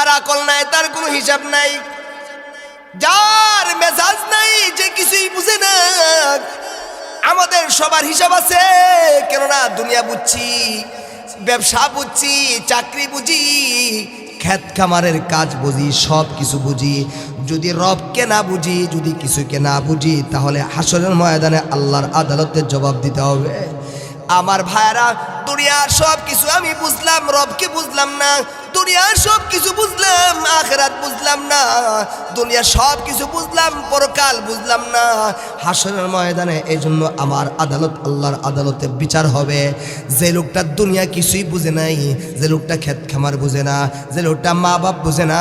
আর আকল নাই, তার কোনো হিসাব নাই। যার মেজাজ নাই যে কিছুই বুঝে না। আমাদের সবার হিসাব আছে, কেননা দুনিয়া বুঝছি, ব্যবসা বুঝছি, চাকরি বুঝি, খ্যাত খামারের কাজ বুঝি, সব কিছু বুঝি। যদি রবকে না বুঝি, যদি কিছুকে না বুঝি, তাহলে হাসরের ময়দানে আল্লাহর আদালতের জবাব দিতে হবে। আমার ভাইরা দুনিয়ার সব কিছু আমি বুঝলাম, রবকে বুঝলাম না, দুনিয়ার সব কিছু বুঝলাম, আখেরাত বুঝলাম না, দুনিয়ার সব কিছু বুঝলাম, পরকাল বুঝলাম না। হাসরের ময়দানে এই জন্য আমার আদালত, আল্লাহর আদালতে বিচার হবে। যে লোকটা দুনিয়া কিছুই বুঝে নাই, যে লোকটা ক্ষেত খামার বুঝে না, যে লোকটা মা বাপ বুঝে না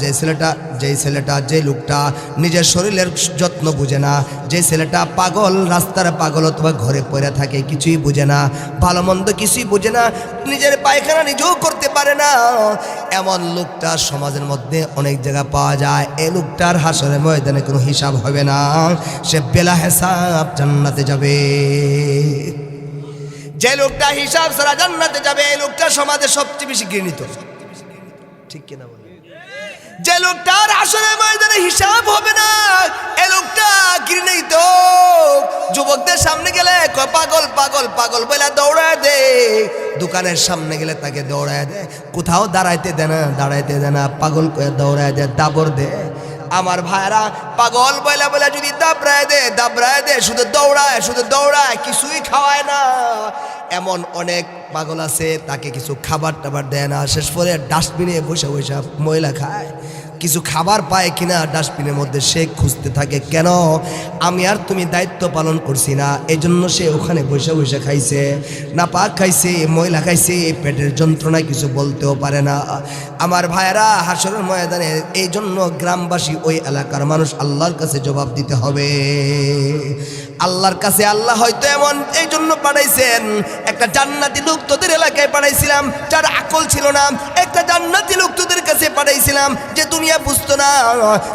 যে ছেলেটা যে ছেলেটা, যে লোকটা নিজের শরীরের যত্ন বুঝে না, যে ছেলেটা পাগল, রাস্তার পাগল অথবা ঘরে পড়ে থাকে, কিছুই বুঝে না ভালো মন্দ কিছুই বোঝে না, নিজের পায়খানা নিজেও করতে পারে না। এমন লোকটা সমাজের মধ্যে অনেক জায়গা পাওয়া যায়। এ লোকটার হাসরের ময়দানে কোনো হিসাব হবে না। সে বেলা হেসাব জান্নাতে যাবে। যে লোকটা হিসাব সারা জান্নাতে যাবে, এই লোকটা সমাজে সবচেয়ে বেশি ঘৃণিত। ঠিক কিনা যে লোকটার আসলে ময়দানে হিসাব হবে না, এ লোকটা ঘৃণিত যুবকদের সামনে গেলে পাগল পাগল পাগল বলে দৌড়ায় দে। দোকানের সামনে গেলে তাকে দৌড়ায় দে। কোথাও দাঁড়াইতে দে না, দাঁড়াইতে দে না, পাগল করে দৌড়ায় দে, দাবর দে। আমার ভাইরা পাগল বয়লা বলে যদি দাবড়ায় দে দাবড়ায় দে, শুধু দৌড়ায় শুধু দৌড়ায়, কিছুই খাওয়ায় না। এমন অনেক পাগল আছে, তাকে কিছু খাবার টাবার দেয় না। শেষ পরে ডাস্টবিনে বসে বসে ময়লা খায়। কিছু খাবার পায় কিনা ডাস্টবিনের মধ্যে সে খুঁজতে থাকে, কেন? আমি আর তুমি দায়িত্ব পালন করছি না। এই জন্য সে ওখানে বসে বসে খাইছে না পাক খাইছে, ময়লা খাইছে, পেটের যন্ত্রণায় কিছু বলতেও পারে না। আমার ভাইয়েরা, হাসরের ময়দানে এই জন্য গ্রামবাসী ওই এলাকার মানুষ আল্লাহর কাছে জবাব দিতে হবে। আল্লাহর কাছে আল্লাহ হয়তো এমন এই জন্য পাঠাইছেন। একটা জান্নাতি লোক তোদের এলাকায় পাঠাইছিলাম, যার আকল ছিল না। একটা জান্নাতি লোক তোদের কাছে পাঠাইছিলাম যে দুনিয়া বুঝতো না,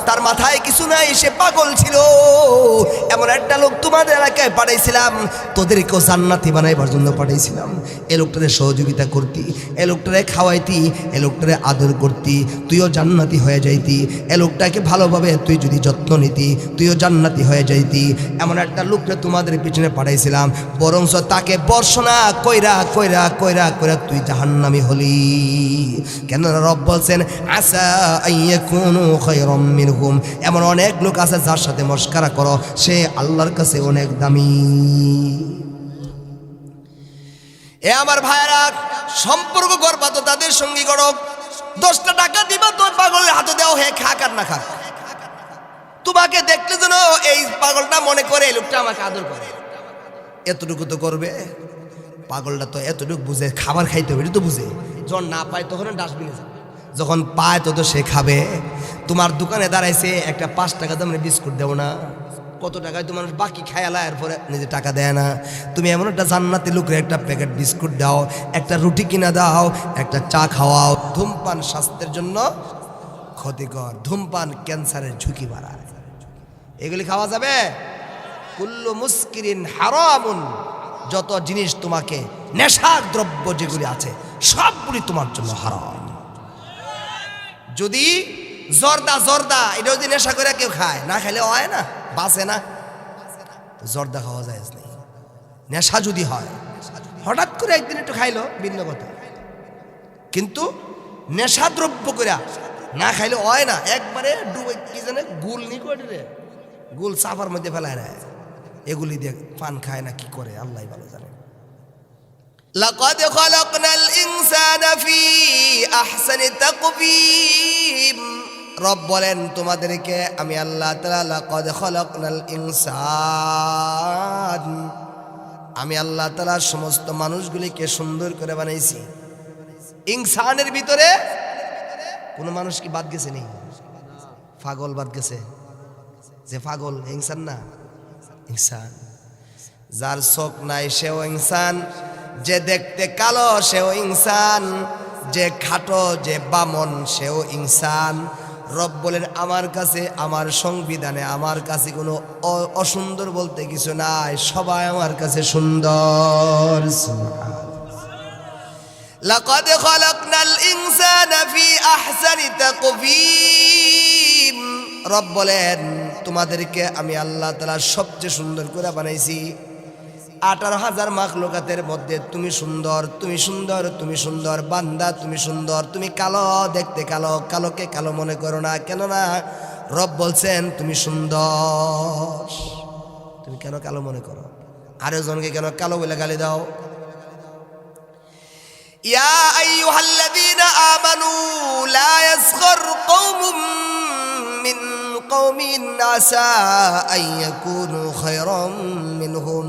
তার মাথায় কিছু নাই, সে পাগল ছিল। এমন একটা লোক তোমাদের এলাকায় পাঠাইছিলাম, তোদেরকেও জান্নাতি বানাইবার জন্য পাঠাইছিলাম। এ লোকটারে সহযোগিতা করতি, এ লোকটারে খাওয়াইতি, এ লোকটারে আদর করতি, তুইও জান্নাতি হয়ে যাইতি। এ লোকটাকে ভালোভাবে তুই যদি যত্ন নিতি, তুইও জান্নাতি হয়ে যাইতি। এমন একটা লোকটা তোমাদের পিছনে পাঠাইছিলাম বরংস তাকে বর্ষনা কইরা কইরা কইরা কইরা তুই জাহান্নামি হলি। কেন রব বলছেন, আসা কোনো খৈরম মিনহুম। এমন অনেক লোক আছে যার সাথে মস্কারা করো, সে আল্লাহর কাছে অনেক দামি। এ আমার ভাইয়েরা, সম্পর্ক করবা তো তাদের সঙ্গী করো দশটা টাকা দিবা, তোর পাগলের হাতে দেও হে খাক আর না খাক তোমাকে দেখলে যেন এই পাগলটা মনে করে, এই লোকটা আমাকে আদর করে। এতটুকু তো করবে। পাগলটা তো এতটুকু বুঝে, খাবার খাইতে হবে তো বুঝে। যখন না পায় তখন ডাস্টবিনে যাবে। যখন পায় তত সে খাবে। তোমার দোকানে দাঁড়াইছে, একটা পাঁচ টাকা দামের বিস্কুট দেবো না। কত টাকায় তো মানুষ বাকি খায়ালা এরপরে নিজে টাকা দেয় না। তুমি এমন একটা জান্নাতি লোকের, একটা প্যাকেট বিস্কুট দাও, একটা রুটি কিনা দাও, একটা চা খাওয়াও। ধূমপান স্বাস্থ্যের জন্য ক্ষতিকর, ধূমপান ক্যান্সারের ঝুঁকি বাড়ায়। এগুলি খাওয়া যাবে? কুল্লু মুস্কিরিন হারামুন। যত জিনিস তোমাকে নেশার দ্রব্য যেগুলি আছে, সবগুলি তোমার জন্য হারাম। যদি জর্দা জর্দা এটা যদি নেশা করে কেউ খায়, না খাইলে হয় না, বাঁচে না। জর্দা খাওয়া যায় নেই। নেশা যদি হয়, হঠাৎ করে একদিন একটু খাইলো, ভিন্ন কথা। কিন্তু নেশা দ্রব্য করে না খাইলে হয় না, একবারে ডুবে কি জানে গুল নি করে গুল চাপার মধ্যে ফেলায় না এগুলি দিয়ে পান খায় না কি করে আল্লাহ ভালো জানে لقد خلقنا الإنسان في أحسن تقويم রব বলেন তোমাদেরকে আমি আল্লাহ তাআলা লাকাদ খলাকনাল ইনসান আমি আল্লাহ তাআলা সমস্ত মানুষগুলিকে সুন্দর করে বানাইছি ইনসানের ভিতরে কোনো মানুষ কি বাদ গেছে নেই পাগল বাদ গেছে যে পাগল ইনসান না ইনসান যার চোখ নাই সেও ইনসান যে দেখতে কালো সেও ইনসান যে খাটো যে বামন সেও ইনসান রব বলেন আমার কাছে আমার সংবিধানে আমার কাছে কোনো অ- অসুন্দর বলতে কিছু নাই সবাই আমার কাছে সুন্দর لقد خلقنا الإنسان في أحسن تقويم রব বলেন তোমাদেরকে আমি আল্লাহ তালা সবচেয়ে সুন্দর করে বানাইছি। আঠারো হাজার মাখ লোকাতের মধ্যে তুমি সুন্দর তুমি সুন্দর তুমি সুন্দর, বান্দা, তুমি সুন্দর, তুমি কালো, দেখতে কালো, কালোকে কালো মনে করো না, কেননা রব বলছেন তুমি সুন্দর। তুমি কেন কালো মনে করো? আরে জনকে কেন কালো বলে গালি দাও? ইয়া আমানু লা ইয়াসখর কওমুম মিন قوم عسى أن يكونوا خيرا منهم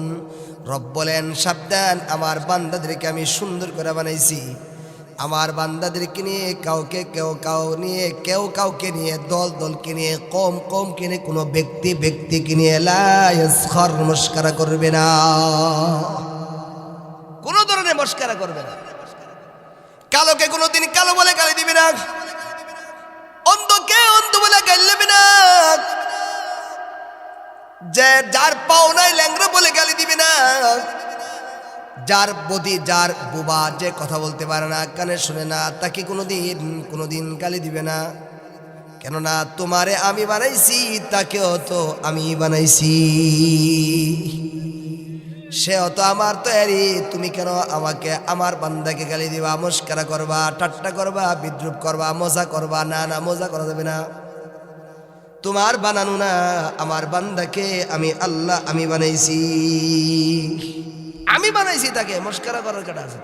রব বলেন সাবধান আমার বান্দাদেরকে আমি সুন্দর করে বানাইছি আমার বান্দাদেরকে নিয়ে কাউকে কেউ কাউ নিয়ে কেউ কাউকে নিয়ে দল দলকে নিয়ে কম কমকে নিয়ে কোনো ব্যক্তি ব্যক্তিকে নিয়ে লাস্কর মস্কারা করবে না কোনো ধরনের মস্কারা করবে না কালোকে কোনোদিন কালো বলে গালি দিবি না অন্ধকে অন্ধ যার পাও নাই ল্যাংরা বলে গালি দিবি না। যার বদি, যার বোবা যে কথা বলতে পারে না, কানে শুনে না, তাকে কোনোদিন কোনোদিন গালি দিবে না। কেননা তোমারে আমি বানাইছি, তাকেও তো আমি বানাইছি। সে অত আমার তৈরি, তুমি কেন আমাকে, আমার বান্দাকে গালি দিবা, মস্কারা করবা, ঠাট্টা করবা, বিদ্রুপ করবা, মজা করবা? না না, মজা করা যাবে না। তোমার বানানো না, আমার বান্দাকে আমি আল্লাহ, আমি বানাইছি। আমি বানাইছি তাকে, মস্কারা করার কাটা আছে।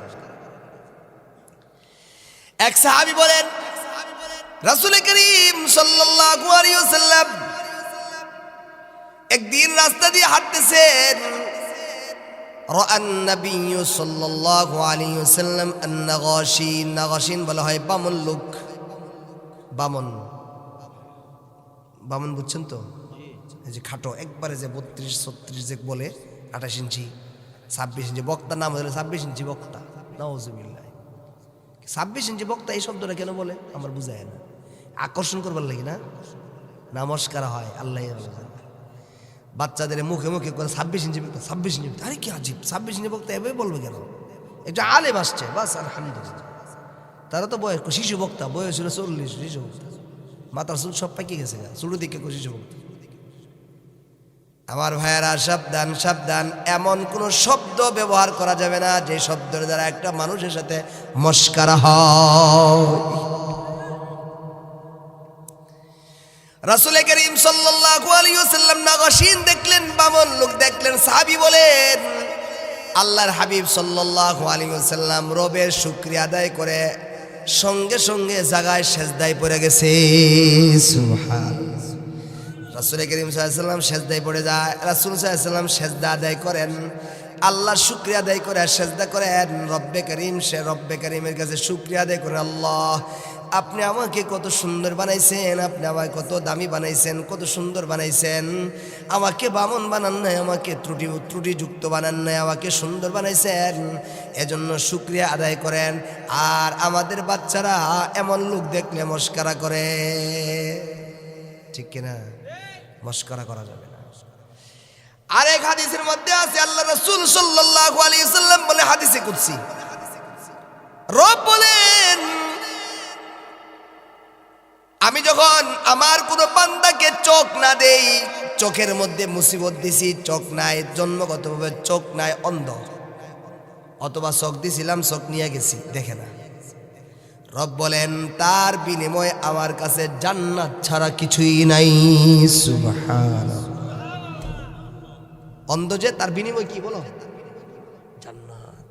এক সাহাবি বলেন, রাসুলে করিম সাল্লাম একদিন রাস্তা দিয়ে হাঁটতেছেন। বলা হয় বামন লোক। বামন। বামন বুঝছেন তো? এই যে খাটো একবারে যে বত্রিশ ছত্রিশ যে বলে আঠাশ ইঞ্চি ছাব্বিশ ইঞ্চি বক্তার নাম হলে ছাব্বিশ ইঞ্চি বক্তা। নওয়াজুবিল্লাহ ছাব্বিশ ইঞ্চি বক্তা এই শব্দটা কেন বলে? আমার বুঝায় না। আকর্ষণ করবার লাগে না? নমস্কার হয় আল্লাহ বাচ্চাদের মুখে মুখে করে ছাব্বিশ ইঞ্চি বক্তা ছাব্বিশ ইঞ্চি বক্তা। আরে কি আজীব ছাব্বিশ ইঞ্চি বক্তা এভাবে বলবে কেন? একটু আলেম আসছে বাস আর আলহামদুলিল্লাহ। তারা তো বয়স শিশু বক্তা বয়স ছিল চল্লিশ শিশু বক্তা। মাথার চুল সব পাকিয়ে গেছে চুড়ো দিকে শিশু বক্তা আমার ভাইয়েরা, সাবধান সাবধান, এমন কোন শব্দ ব্যবহার করা যাবে না যে শব্দের দ্বারা একটা মানুষের সাথে মস্কারা হয়। করিম সাল্লাল্লাহু আলাইহি দেখলেন, বামন লোক দেখলেন, সাহাবী বলেন, আল্লাহর হাবিব সাল্লাল্লাহু আলাইহি ওয়াসাল্লাম রবের শুকরিয়া আদায় করে সঙ্গে সঙ্গে জাগায় সেজদায় পড়ে গেছে। রাসুল করিম সাল্লাম সেজদায় পড়ে যায়। রাসুল সাল্লাম সেজদা আদায় করেন। আল্লাহ শুক্রিয়া আদায় করে সেজদা করেন। রব্বে করিম সে রব্বে করিমের কাছে শুক্রিয়া আদায় করে। আল্লাহ আপনি আমাকে কত সুন্দর বানাইছেন, আপনি আমাকে কত দামি বানাইছেন, কত সুন্দর বানাইছেন। আমাকে বামন বানান নাই, আমাকে ত্রুটি, ত্রুটিযুক্ত বানান নাই, আমাকে সুন্দর বানাইছেন। এজন্য শুক্রিয়া আদায় করেন। আর আমাদের বাচ্চারা এমন লোক দেখলে মস্কারা করে। ঠিক কিনা? মস্করা করা যাবে না। আরেক হাদিসের মধ্যে আছে, আল্লাহ রাসূল সাল্লাল্লাহু আলাইহি সাল্লাম বলে হাদিসে কুদসি। রব বলেন আমি যখন আমার কোনো বান্দাকে চোখ না দেই, চোখের মধ্যে মুসিবত দিছি, চোখ নাই, জন্মগতভাবে চোখ নাই, অন্ধ। অথবা চোখ দিছিলাম, চোখ নিয়ে গেছি, দেখে না। রব বলেন, তার বিনিময়ে আমার কাছে জান্নাত ছাড়া কিছুই নাই অন্ধ যে, তার বিনিময় কি বলো? জান্নাত।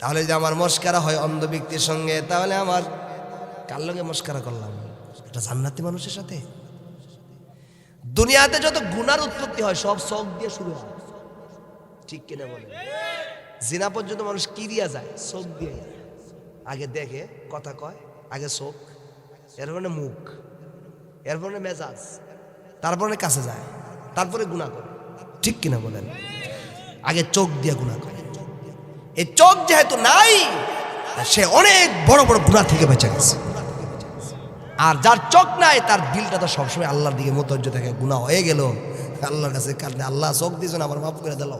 তাহলে যে আমার মস্কারা হয় অন্ধ ব্যক্তির সঙ্গে, তাহলে আমার কার লগে মস্কারা করলাম? এটা জান্নাতি মানুষের সাথে? দুনিয়াতে যত গুনার উৎপত্তি হয়, সব শখ দিয়ে শুরু হয়। ঠিক কিনা বলে জিনা পর্যন্ত মানুষ কিরিয়া যায় শোক দিয়ে। আগে দেখে, কথা কয়, আগে চোখ এরপরে মুখ, এরপরে মেজাজ, তারপরে কাছে যায়, তারপরে গুণা করে। ঠিক কিনা বলেন? আগে চোখ দিয়ে গুণা করে। এই চোখ যেহেতু নাই সে অনেক বড় বড় গুণা থেকে বেঁচে গেছে। আর যার চোখ নাই, তার দিলটা তো সবসময় আল্লাহর দিকে মোতর্য থাকে। গুণা হয়ে গেল। আল্লাহর কাছে কাঁদলে, আল্লাহ, চোখ দিয়েছেন আমার মাফ করে দিল।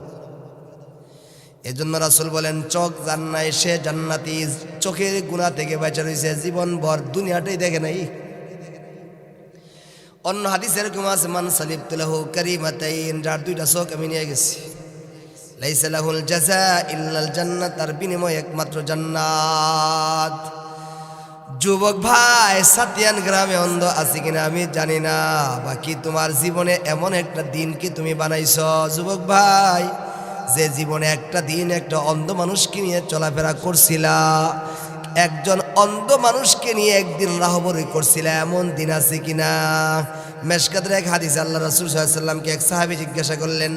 এজন্য রাসুল বলেন, চোখ জান্নায় সে জান্নাতি। চোখের গুণা থেকে বেঁচে রয়েছে জীবন ভর দুনিয়াটাই দেখে নাই। অন্য হাদিস এরকম আছে, মান সালিবতুলাহু কারিমাতাইন যার দুইটা চোখ আমি নিয়ে গেছি। লাইসা লাহুল জাযা ইল্লাল জান্নাত, তার বিনিময় একমাত্র জান্নাত। যুবক ভাই, সাতিয়ান গ্রামে অন্ধ আছে কিনা আমি জানি না। বাকি তোমার জীবনে এমন একটা দিন কি তুমি বানাইছ? যুবক ভাই, যে জীবনে একটা দিন একটা অন্ধ মানুষকে নিয়ে চলাফেরা করছিলা, একজন অন্ধ মানুষকে নিয়ে একদিন রাহবরি করছিল, এমন দিন আছে কিনা? মেশকাদের এক হাদিস আল্লাহ রসুল সাল্লামকে এক সাহাবি জিজ্ঞাসা করলেন,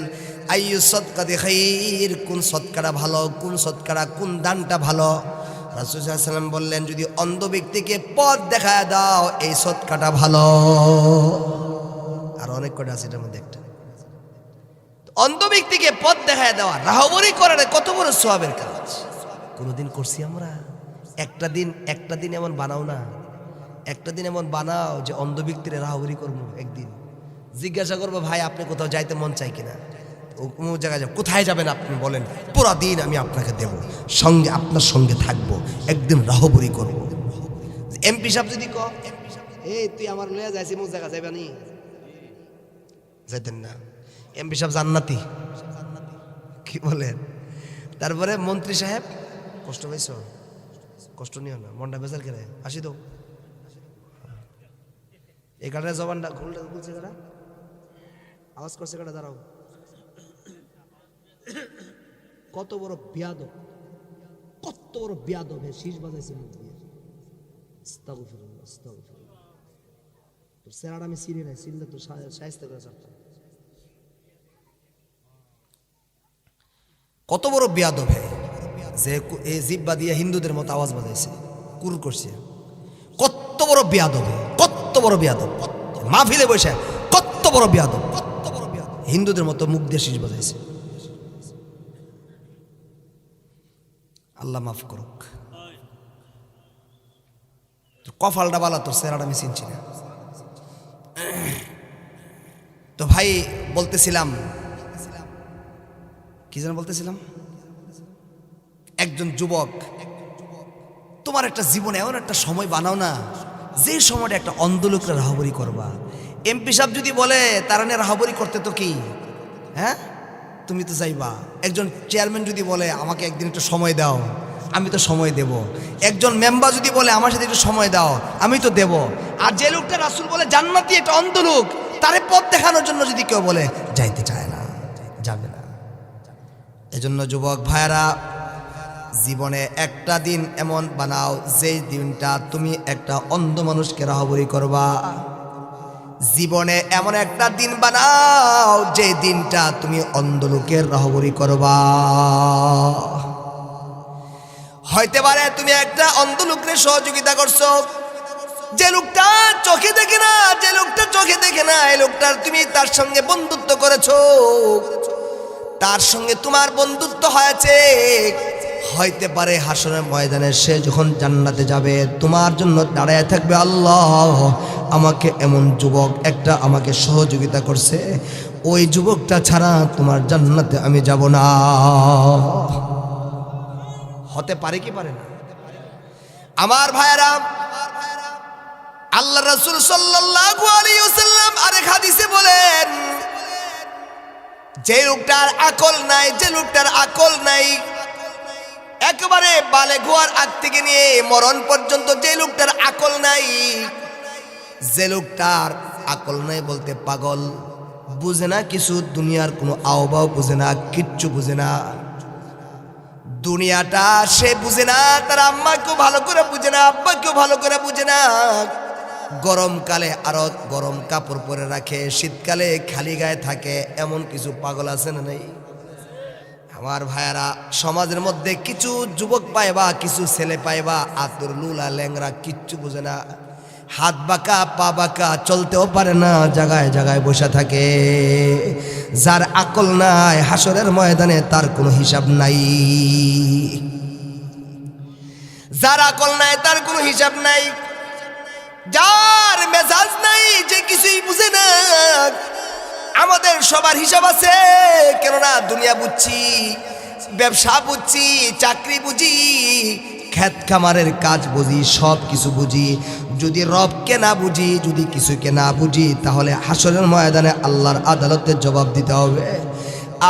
আইয়ু সৎকাতে খাইর? কোন সৎকারা ভালো, কোন সৎকারা কোন দানটা ভালো? রাসুসাল্লাম বললেন, যদি অন্ধ ব্যক্তিকে পথ দেখা দাও, এই সৎকাটা ভালো। আর অনেক কটা আছে এটার মধ্যে একটা। অন্ধ ব্যক্তিকে পথ দেখায় দেওয়া, রাহবরি করার কত বড় সোয়াবের কাজ। কোনোদিন করছি আমরা? একটা দিন একটা দিন এমন বানাও না। একটা দিন এমন বানাও যে অন্ধ ব্যক্তিরে রাহবরি করব একদিন। জিজ্ঞাসা করব, ভাই, আপনি কোথাও যাইতে মন চাই কিনা? অমুক জায়গায় যাব। কোথায় যাবেন আপনি বলেন, পুরা দিন আমি আপনাকে দেব, সঙ্গে আপনার সঙ্গে থাকব, একদিন রাহবরি করব। এমপি সাহেব যদি ক এই, তুই আমার লয়ে যাইছি মুখ জায়গা যাইবানি যাইতেন না। এমপি সাহেব জান্নাতি। কি বলেন? তারপরে মন্ত্রী সাহেব, কষ্ট পাইছ? কষ্ট নিও না, মনটা বেজার কেন আসি তো। এই কাটার জবানটা খুলটা খুলছে কাটা আওয়াজ করছে কাটা দাঁড়াও। কত বড় বিয়াদব, কত বড় বিয়াদব হে শীষ বাজাইছে মুখ দিয়ে। তোর আমি চিনি নাই, চিনলে তো সাহিত্য করে ছাড়তাম। কত বড় বিয়াদব হে, যে এই জিব্বা দিয়ে হিন্দুদের মতো আওয়াজ বাজাইছে, কুর করছে। কত বড় বিয়াদব কত বড় বিয়াদব। মাহফিলে বসে কত বড় বিয়াদব, কত বড় বিয়াদব। হিন্দুদের মতো মুখ দিয়ে শীষ বাজাইছে। আল্লাহ মাফ করুক। তোর কপালটা বালা, তোর সেরাটা আমি চিনছি না। তো ভাই, বলতেছিলাম, কি যেন বলতেছিলাম? একজন যুবক, তোমার একটা জীবনে এমন একটা সময় বানাও না, যে সময়টা একটা অন্ধ লোকরা রাহবরি করবা। এমপি সাহেব যদি বলে, তারা রাহবরি করতে তো কি? হ্যাঁ? তুমি তো চাইবা একজন চেয়ারম্যান যদি বলে, আমাকে একদিন একটু সময় দাও। আমি তো সময় দেব। একজন মেম্বার যদি বলে, আমার সাথে একটু সময় দাও, আমি তো দেব। আর যে লোকটা রাসুল বলে, জান্নাতি একটা অন্ধ লোক, তারে পথ দেখানোর জন্য যদি কেউ বলে, যাইতে চায় না, যাবে না। এজন্য যুবক ভাইরা জীবনে একটা দিন এমন বানাও, যেই দিনটা তুমি একটা অন্ধ মানুষকে রাহবরি করবা। জীবনে এমন একটা দিন বানাও যে দিনটা তুমি অন্ধ রহবরি করবা। হইতে পারে তুমি একটা অন্ধ লোকের সহযোগিতা করছ। যে লোকটা চোখে দেখে না, যে লোকটা চোখে দেখে না, এই লোকটার তুমি তার সঙ্গে বন্ধুত্ব করেছ। তার সঙ্গে তোমার বন্ধুত্ব হয়েছে। হইতে পারে হাসনের ময়দানে সে যখন জান্নাতে যাবে, তোমার জন্য দাঁড়ায় থাকবে আল্লাহ। আমাকে এমন যুবক একটা আমাকে সহযোগিতা করছে, ওই যুবকটা ছাড়া তোমার জান্নাতে আমি যাব না। হতে পারে কি পারে না? আমার ভাইয়েরা আল্লাহ রসুল ওয়াসাল্লাম আরেক হাদিসে বলেন, যে লোকটার আকল নাই, যে লোকটার আকল নাই, একেবারে বালে গোয়ার আগ থেকে নিয়ে মরণ পর্যন্ত যে লোকটার আকল নাই যে লোকটার আকল নাই বলতে পাগল, বুঝে না কিছু দুনিয়ার কোনো আওবাও বুঝে না, কিচ্ছু বুঝে না। দুনিয়াটা সে বুঝে না, তার আম্মাকেও ভালো করে বুঝে না, আব্বাকেও ভালো করে বুঝে না। গরমকালে আরও গরম কাপড় পরে রাখে, শীতকালে খালি গায়ে থাকে, এমন কিছু পাগল আছে না নেই? আমার ভাইয়ারা, সমাজের মধ্যে কিছু যুবক পাইবা কিছু ছেলে পাইবা আতুর, লুলা ল্যাংরা কিচ্ছু বুঝে না। হাত বাঁকা, পা বাঁকা, চলতেও পারে না, জায়গায় জায়গায় বসে থাকে। যার আকল নাই, হাসরের ময়দানে তার কোনো হিসাব নাই। যার আকল নাই, তার কোনো হিসাব নাই। যার মেজাজ নাই, যে কিছুই বুঝে না। আমাদের সবার হিসাব আছে, কেননা দুনিয়া বুঝছি, ব্যবসা বুঝছি, চাকরি বুঝি খ্যাত খামারের কাজ বুঝি সব কিছু বুঝি। যদি রবকে না বুঝি, যদি কিছুকে না বুঝি, তাহলে হাসরের ময়দানে আল্লাহর আদালতে জবাব দিতে হবে।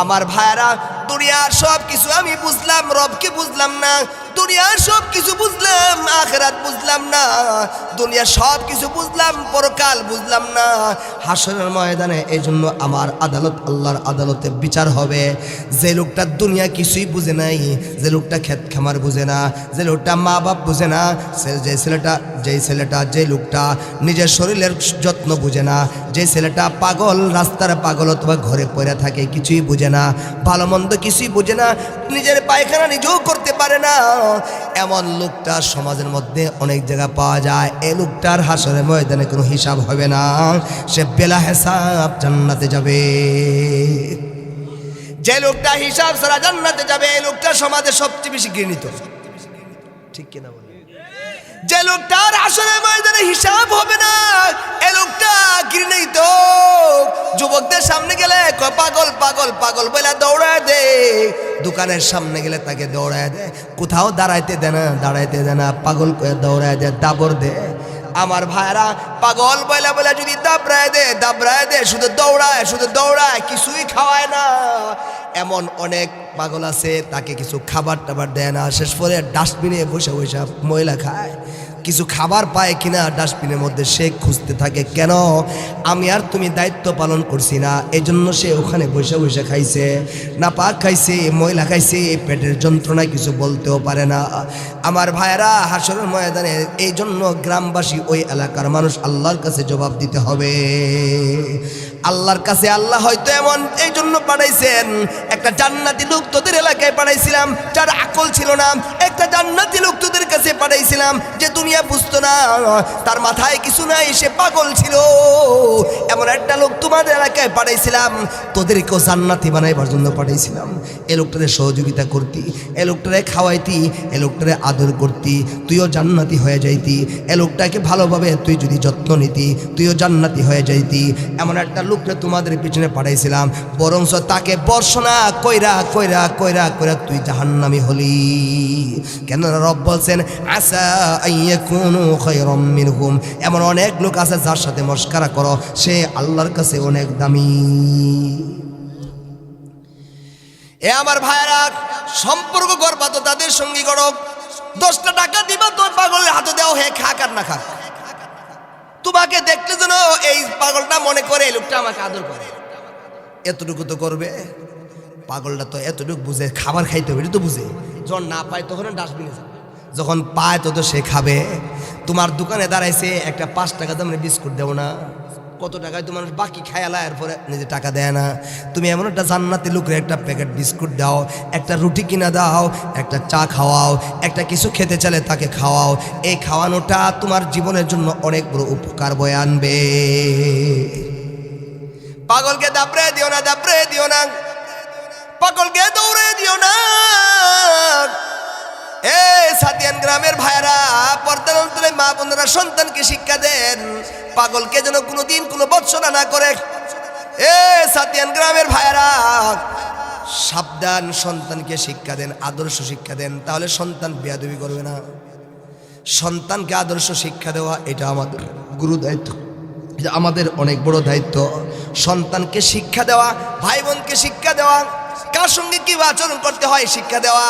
আমার ভাইরা দুনিয়ার সব কিছু আমি বুঝলাম, রবকে বুঝলাম না। দুনিয়ার সব কিছু বুঝলাম, আখেরাত বুঝলাম না, দুনিয়ার সব কিছু বুঝলাম, পরকাল বুঝলাম না। হাসরের ময়দানে এই জন্য আমার আদালত, আল্লাহর আদালতে বিচার হবে। যে লোকটা দুনিয়া কিছুই বুঝে নাই, যে লোকটা ক্ষেত খামার বুঝে না, যে লোকটা মা বাপ বুঝে না যে ছেলেটা যেই ছেলেটা, যে লোকটা নিজের শরীরের যত্ন বুঝে না, যে ছেলেটা পাগল, রাস্তার পাগল অথবা ঘরে পড়ে থাকে, কিছুই বুঝে না, ভালো মন্দ কিছুই বুঝে না, নিজের পায়খানা নিজেও করতে পারে না। এমন লোকটা সমাজের মধ্যে অনেক জায়গা পাওয়া যায়। এই লোকটার হাসরে ময়দানে কোনো হিসাব হবে না। সে বেলা হেসাব জান্নাতে যাবে। যে লোকটা হিসাব ছাড়া জান্নাতে যাবে, এই লোকটা সমাজে সবচেয়ে বেশি ঘৃণিত। ঠিক কিনা বলে যে লোকটার আসলে ময়দানে হিসাব হবে না সামনে গেলে পাগল পাগল পাগল বলে দৌড়ায় দে। দোকানের সামনে গেলে তাকে দৌড়ায় দে। কোথাও দাঁড়াইতে দে না, দাঁড়াইতে দে না, পাগল করে দৌড়ায় দে, দাবর দে। আমার ভাইরা, পাগল বলে বলে যদি দাবড়ায় দে দাবড়ায় দে, শুধু দৌড়ায় শুধু দৌড়ায়, কিছুই খাওয়ায় না। এমন অনেক পাগল আছে, তাকে কিছু খাবার টাবার দেয় না। শেষ পরে ডাস্টবিনে বসে বসে ময়লা খায়। কিছু খাবার পায় কিনা ডাস্টবিনের মধ্যে সে খুঁজতে থাকে, কেন? আমি আর তুমি দায়িত্ব পালন করছি না। এই জন্য সে ওখানে বসে বসে খাইছে না পাক খাইছে, ময়লা খাইছে, পেটের যন্ত্রণায় কিছু বলতেও পারে না। আমার ভাইয়েরা, হাসরের ময়দানে এই জন্য গ্রামবাসী ওই এলাকার মানুষ আল্লাহর কাছে জবাব দিতে হবে। আল্লাহর কাছে আল্লাহ হয়তো এমন এই জন্য পাঠাইছেন। একটা জান্নাতি লোক তোদের এলাকায় পাঠাইছিলাম, যার আকল ছিল না। একটা জান্নাতি লোক তোদের কাছে পাঠাইছিলাম যে দুনিয়া বুঝতো না, তার মাথায় কিছু নাই, সে পাগল ছিল। এমন একটা লোক তোমাদের এলাকায় পাঠাইছিলাম, তোদেরকেও জান্নাতি বানাইবার জন্য পাঠাইছিলাম। এ লোকটারে সহযোগিতা করতি, এ লোকটারে খাওয়াইতি, এ লোকটারে আদর করতি, তুইও জান্নাতি হয়ে যাইতি, এ লোকটাকে ভালোভাবে তুই যদি যত্ন নিতি, তুইও জান্নাতি হয়ে যাইতি। এমন একটা লোকটা তোমাদের পিছনে পাঠাইছিলাম, বরঞ্চ তাকে বর্ষনা কইরা কইরা কইরা কইরা তুই জাহান্নামি হলি। কেন রব বলছেন, আসা আইয়ে এমন অনেক লোক আছে যার সাথে মস্কারা করো, সে আল্লাহর কাছে অনেক দামি। এ আমার ভাইয়েরা, সম্পর্ক করবা তো তাদের সঙ্গী করো। দশটা টাকা দিবা তোর পাগলের হাতে দেও, হে খাক আর না খাক তোমাকে দেখলে যেন এই পাগলটা মনে করে, এই লোকটা আমাকে আদর করে। এতটুকু তো করবে। পাগলটা তো এতটুকু বুঝে, খাবার খাইতে হবে তো বুঝে। যখন না পায় তখন ডাস্টবিনে যাবে। যখন পায় তত সে খাবে। তোমার দোকানে দাঁড়াইছে, একটা পাঁচ টাকা দামের বিস্কুট দেবো না। কত টাকায় তোমার বাকি খায়ালা এরপরে নিজে টাকা দেয় না। তুমি এমন একটা জান্নাতি লোকের, একটা প্যাকেট বিস্কুট দাও, একটা রুটি কিনা দাও, একটা চা খাওয়াও, একটা কিছু খেতে চালে তাকে খাওয়াও। এই খাওয়ানোটা তোমার জীবনের জন্য অনেক বড় উপকার বয়ে আনবে। পাগলকে দাপড়ে দিও না দাবড়ে দিও না, পাগলকে দৌড়ে দিও না। এ সাতিয়ান গ্রামের ভাইরা পর্দার অন্তরে মা বোনেরা সন্তানকে শিক্ষা দেন। পাগলকে যেন কোনোদিন কোনো বৎসনা না করে। এ সাতিয়ান গ্রামের ভাইরা সাবধান সন্তানকে শিক্ষা দেন, আদর্শ শিক্ষা দেন, তাহলে সন্তান বেয়াদবি করবে না। সন্তানকে আদর্শ শিক্ষা দেওয়া, এটা আমাদের গুরু দায়িত্ব। আমাদের অনেক বড় দায়িত্ব। সন্তানকে শিক্ষা দেওয়া, ভাই বোনকে শিক্ষা দেওয়া, কার সঙ্গে কী আচরণ করতে হয় শিক্ষা দেওয়া।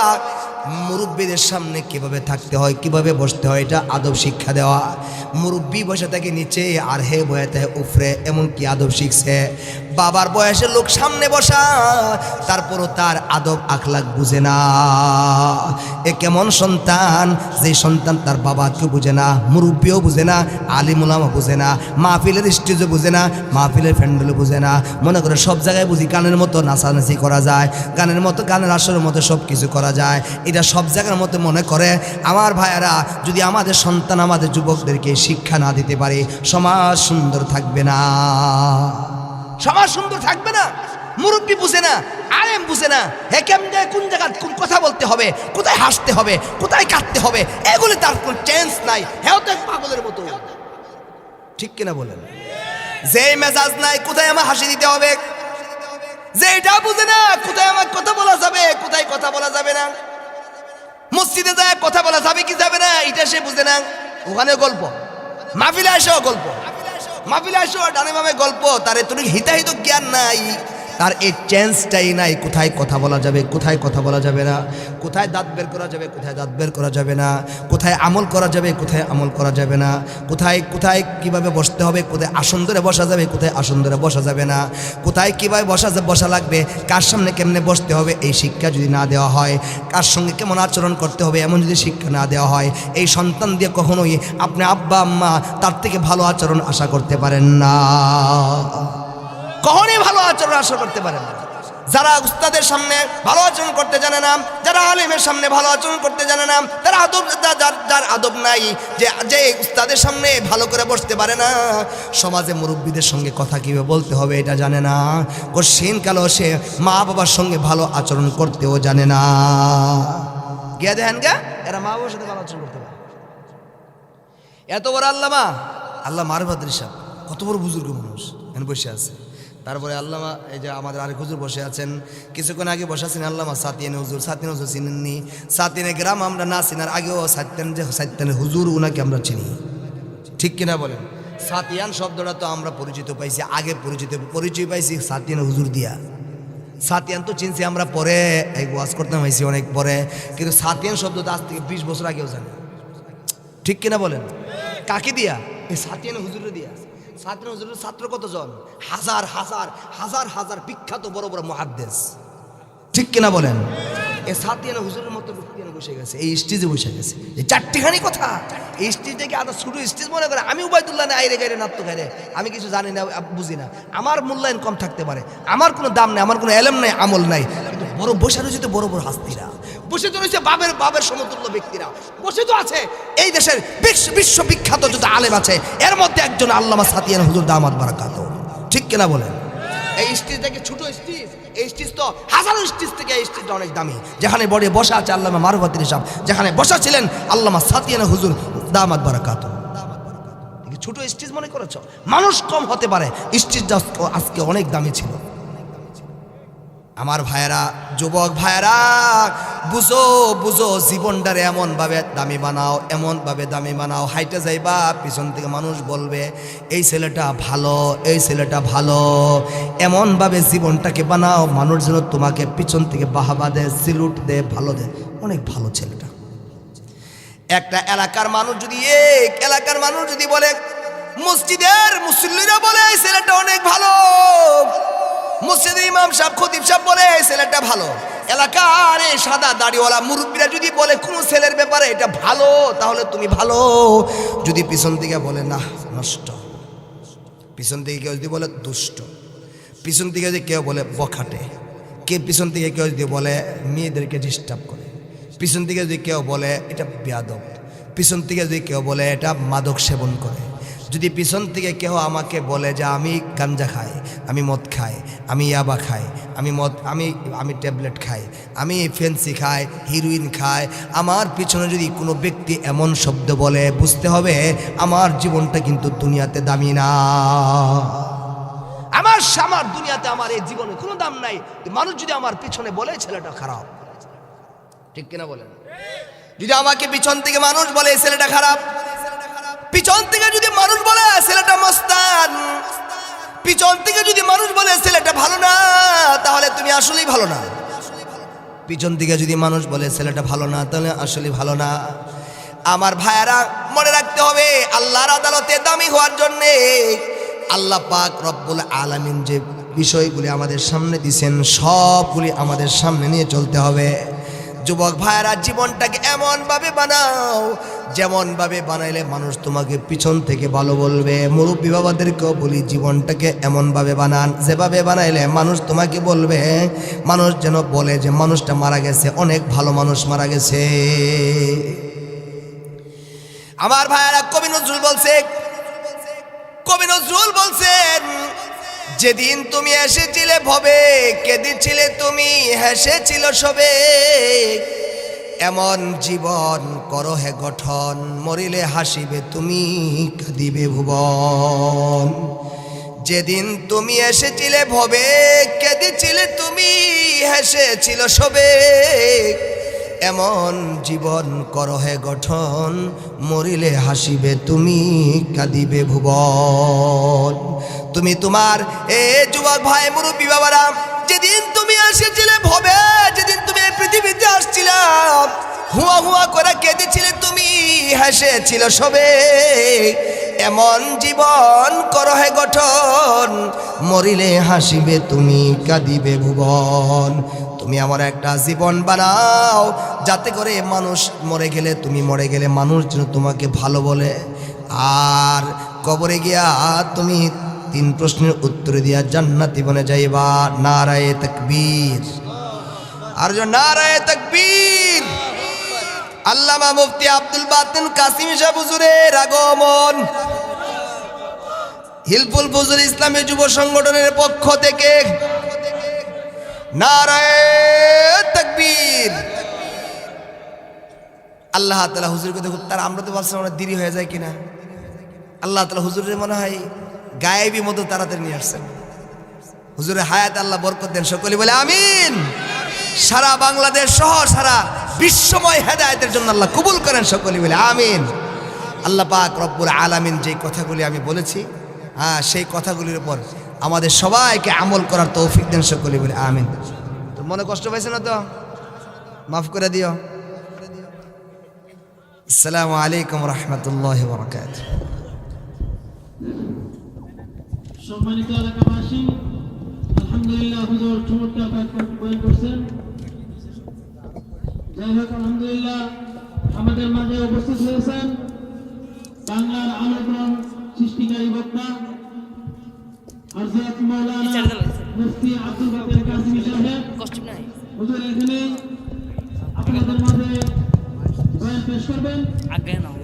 মুরব্বীদের সামনে কীভাবে থাকতে হয়, কীভাবে বসতে হয়, এটা আদব শিক্ষা দেওয়া। মুরব্বী বসে থাকে নিচে আর হে বয়ে থাকে উফরে এমন কি আদব শিখছে। বাবার বয়সের লোক সামনে বসা, তারপরও তার আদব আখলাক বুঝে না। এ কেমন সন্তান? যে সন্তান তার বাবাকে বুঝে না, মুরব্বীও বুঝে না আলিমুলামা বুঝে না, মাহফিলের স্টেজও বুঝে না, মাহফিলের ফ্যান্ডেলও বুঝে না। মনে করে সব জায়গায় বুঝি গানের মতো নাচানাচি করা যায়, গানের মতো, গানের আসরের মতো সব কিছু করা যায়। এটা সব জায়গার মতো মনে করে, আমার ভাইয়ারা, যদি আমাদের সন্তান আমাদের যুবকদেরকে শিক্ষা না দিতে পারে, সমাজ সুন্দর থাকবে না। সমাজ সুন্দর থাকবে না, মুরব্বী বুঝে না, আলেম বুঝে না হে কেমনে কোন জায়গা কোন কথা বলতে হবে, কোথায় হাসতে হবে, কোথায় কাঁদতে হবে, এগুলি তার কোনো চেঞ্জ নাই হ্যাঁ তো পাগলের মতো। ঠিক কিনা বলেন? যে মেজাজ নাই, কোথায় আমার হাসি দিতে হবে? যে এটা বুঝে না, কোথায় আমার কথা বলা যাবে, কোথায় কথা বলা যাবে না। মসজিদে যায়, কথা বলা যাবে কি যাবে না, এটা সে বুঝে না। ওখানে গল্প। মাহফিলে আসেও গল্প। মাহফিলে আসো ডানে বামে গল্প তার এত হিতাহিত জ্ঞান নাই। তার এই চেঞ্জটাই নাই, কোথায় কথা বলা যাবে, কোথায় কথা বলা যাবে না, কোথায় দাঁত বের করা যাবে, কোথায় দাঁত বের করা যাবে না, কোথায় আমল করা যাবে, কোথায় আমল করা যাবে না, কোথায় কোথায় কীভাবে বসতে হবে, কোথায় আসন ধরে বসা যাবে, কোথায় আসন ধরে বসা যাবে না, কোথায় কীভাবে বসা বসা লাগবে, কার সামনে কেমনে বসতে হবে, এই শিক্ষা যদি না দেওয়া হয়, কার সঙ্গে কেমন আচরণ করতে হবে, এমন যদি শিক্ষা না দেওয়া হয়, এই সন্তান দিয়ে কখনোই আপনি আব্বা, আম্মা, তার থেকে ভালো আচরণ আশা করতে পারেন না। কখনই ভালো আচরণ আশা করতে পারেন না। যারা উস্তাদের সামনে ভালো আচরণ করতে জানে না, যারা আলিমের সামনে ভালো আচরণ করতে জানে না, তারা আদব যার যার আদব নাই, যে যে উস্তাদের সামনে ভালো করে বসতে পারে না, সমাজে মুরব্বীদের সঙ্গে কথা কীভাবে বলতে হবে এটা জানে না। কশিন কালো সে মা বাবার সঙ্গে ভালো আচরণ করতেও জানে না। গিয়া দেখেন গা, এরা মা বাবার সাথে ভালো আচরণ করতে পারে। এত বড় আল্লামা, আল্লাহ মারবাদ্রি সাহেব কত বড় বুজুর্গ মানুষ, এখানে বসে আছে। তারপরে আল্লামা, এই যে আমাদের আরেক হুজুর বসে আছেন, কিছুক্ষণ আগে বসে আছেন আল্লামা সাতিয়ান হুজুর। সাতিয়ান হুজুর চিনেননি। সাতিয়ানে গ্রাম আমরা না চিনার আগেও সাত্যান যে সাত্যানের হুজুর, উনাকে আমরা চিনি। ঠিক কিনা বলেন? সাতিয়ান শব্দটা তো আমরা পরিচিত পাইছি, আগে পরিচিত, পরিচয় পাইছি সাতিয়ান হুজুর দিয়া। সাতিয়ান তো চিনছি আমরা পরে, এই ওয়াজ করতাম হয়েছি অনেক পরে। কিন্তু সাতিয়ান শব্দ তো আজ থেকে বিশ বছর আগেও জানি। ঠিক কিনা বলেন? কাকে দিয়া? এই সাতিয়ান হুজুরে দিয়া। সাতিয়ান হুজুরের ছাত্র কতজন? হাজার হাজার হাজার হাজার বিখ্যাত বড় বড় মহাদ্দেশ। ঠিক কিনা বলেন? সাতিয়ান হুজুরের মতো এখানে বসে গেছে? এই স্টেজে বসে গেছে। এই চারটিখানি কথা। এই স্টেজটাকে আদা ছোটো স্টেজ মনে করে, আমি উবায়দুল্লাহ না আইরে গাইরে নাত্য গাইরে আমি কিছু জানি না বুঝি না। আমার মূল্যায়ন কম থাকতে পারে। আমার কোনো দাম নেই, আমার কোনো এলেম নাই, আমল নাই। কিন্তু বড় বসে রয়েছে তো বড় বড় হাস্তিরা। বসে তো রয়েছে বাবের বাবের সমতুল্য ব্যক্তিরা। বসে তো আছে। এই দেশের বিশ্ব বিশ্ববিখ্যাত যত আলেম আছে, এর মধ্যে একজন আল্লামা সাতিয়ান হুজুর দামাত বারাকাত। ঠিক কিনা বলেন? এই স্টেজ থেকে ছোট স্টেজ। এই স্টেজ তো হাজারো স্টেজ থেকে এই স্টেজটা অনেক দামি। যেখানে বড়ে বসা আছে আল্লামা মারুফাতির সাহেব যেখানে বসা ছিলেন আল্লামা সাতিয়ানা হুজুর দামাত বারাকাত। ছোট স্টেজ মনে করেছ? মানুষ কম হতে পারে। স্টেজটা আজকে অনেক দামি ছিল। আমার ভাইয়েরা, যুবক ভাইয়েরা, বুঝো বুঝো, জীবনটারে এমনভাবে দামি বানাও, এমনভাবে দামি বানাও। হাইটে যাইবা, পিছন থেকে মানুষ বলবে, এই ছেলেটা ভালো, এই ছেলেটা ভালো। এমনভাবে জীবনটাকে বানাও, মানুষ যেন তোমাকে পিছন থেকে বাহাবা দেয়, সিলুট দে ভালো দে অনেক ভালো ছেলেটা। একটা এলাকার মানুষ যদি এক, এলাকার মানুষ যদি বলে, মসজিদের মুসল্লিরা বলে, এই ছেলেটা অনেক ভালো। মসজিদের ইমাম সাহেব, খতিব সাহেব বলে, এই ছেলেটা ভালো। এলাকার এই সাদা দাড়িওয়ালা মুরব্বীরা যদি বলে, কোনো ছেলের ব্যাপারে এটা ভালো, তাহলে তুমি ভালো। যদি পিছন দিকে বলে, না, নষ্ট। পিছন দিকে কেউ যদি বলে, দুষ্ট। পিছন দিকে যদি কেউ বলে, বখাটে। কে পিছন দিকে কেউ যদি বলে, মেয়েদেরকে ডিস্টার্ব করে। পিছন দিকে যদি কেউ বলে, এটা বেয়াদব। পিছন থেকে যদি কেউ বলে, এটা মাদক সেবন করে। যদি পিছন থেকে কেউ আমাকে বলে যে আমি গাঞ্জা খাই, আমি মদ খাই, আমি ইয়াবা খাই, আমি মদ, আমি আমি ট্যাবলেট খাই, আমি ফেন্সি খাই, হিরোইন খাই, আমার পিছনে যদি কোনো ব্যক্তি এমন শব্দ বলে, বুঝতে হবে আমার জীবনটা কিন্তু দুনিয়াতে দামি না। আমার আমার দুনিয়াতে আমার এই জীবনে কোনো দাম নাই। মানুষ যদি আমার পিছনে বলে ছেলেটা খারাপ। ঠিক কিনা বলেন? যদি আমাকে পিছন থেকে মানুষ বলে ছেলেটা খারাপ পিছন থেকে যদি মানুষ বলে, ছেলেটা মস্তান। পিছন থেকে যদি মানুষ বলে, ছেলেটা ভালো না, তাহলে তুমি আসলেই ভালো না। পিছন দিকে যদি মানুষ বলে, ছেলেটা ভালো না, তাহলে আসলে ভালো না। আমার ভাইয়ারা, মনে রাখতে হবে, আল্লাহর আদালতে দামি হওয়ার জন্যে আল্লাহ পাক রব্বুল আলামিন যে বিষয়গুলি আমাদের সামনে দিছেন, সবগুলি আমাদের সামনে নিয়ে চলতে হবে। যুবক ভাইয়েরা, জীবনটাকে এমনভাবে বানাও, যেমনভাবে বানাইলে মানুষ তোমাকে পিছন থেকে ভালো বলবে। মুরব্বী বাবাদেরকেও বলি, জীবনটাকে এমনভাবে বানান, যেভাবে বানাইলে মানুষ তোমাকে বলবে, মানুষ যেন বলে যে মানুষটা মারা গেছে, অনেক ভালো মানুষ মারা গেছে। আমার ভাইয়েরা, কবি নজরুল বলছে কবি নজরুল বলছেন যেদিন তুমি এসেছিলে ভবে, কেঁদেছিলে তুমি, হেসেছিল সবে। এমন জীবন করো হে গঠন, মরিলে হাসিবে তুমি, কাঁদিবে ভুবন। যেদিন তুমি এসেছিলে ভবে, কেঁদেছিলে তুমি, হেসেছিল সবে। এমন জীবন করহে গঠন, মরিলে হাসিবে তুমি, কাঁদিবে ভুবন। তুমি তোমার এ যুবক ভাই মুরব্বী বাবারা, যেদিন তুমি এসেছিলে ভবে, যেদিন তুমি পৃথিবীতে আসছিলাম হুয়া হুয়া করে কেঁদেছিলে তুমি, হেসেছিল সবে। এমন জীবন করহে গঠন, মরিলে হাসিবে তুমি, কাঁদিবে ভুবন। তুমি আমার একটা জীবন বানাও। যাতে করে মানুষ মরে গেলে, তুমি মরে গেলে মানুষ যেন তোমাকে ভালো বলে। আর কবরে গিয়া তুমি তিন প্রশ্নের উত্তর দিয়া জান্নাতি বনে যাইবা। নারায়ে তকবীর। আর যে নারায়ে তকবীর, আল্লামা মুফতি আব্দুল বাতিন কাসিম শাহ হুজুরের আগমন। হিলফুল ফুজুর ইসলামী যুব সংগঠনের পক্ষ থেকে নারায়ে তকবীর। আল্লাহ তালা হুজুরকে দেখুন, তার আমরা তো ভাবছিলাম আমরা দেরি হয়ে যায় কিনা। আল্লাহ তালা হুজুরের মনে হয় গায়েবী মতো তাড়াতাড়ি নিয়ে আসছেন। হুজুরের হায়াত আল্লাহ বরকত দেন সকলে বলে আমিন। সারা বাংলাদেশ সহ সারা বিশ্বময় হেদায়তের জন্য আল্লাহ কবুল করেন সকলে বলে আমিন। আল্লাহ পাক রব্বুল আলামিন যে কথাগুলি আমি বলেছি হ্যাঁ সেই কথাগুলির উপর আমাদের সবাইকে আমল করার তৌফিক দেন সকলে বলে, আমিন। তোর মনে কষ্ট পাইছে না তো? মাফ করে দিও। আসসালামু আলাইকুম রহমতুল্লাহ বরকাত সম্মানিত এলাকাবাসী, আলহামদুলিল্লাহ হুজুর চমৎকার কাজ করছেন। যাই হোক, আলহামদুলিল্লাহ আমাদের মাঝে উপস্থিত হয়েছেন বাংলার সৃষ্টিকারী বক্তা হযরত মাওলানা মুফতি আব্দুল বাকের কাসিমি সাহেব। কষ্ট নাই। হুজুর এখানে আপনাদের মাঝে বয়ান পেশ করবেন। আগে নাও।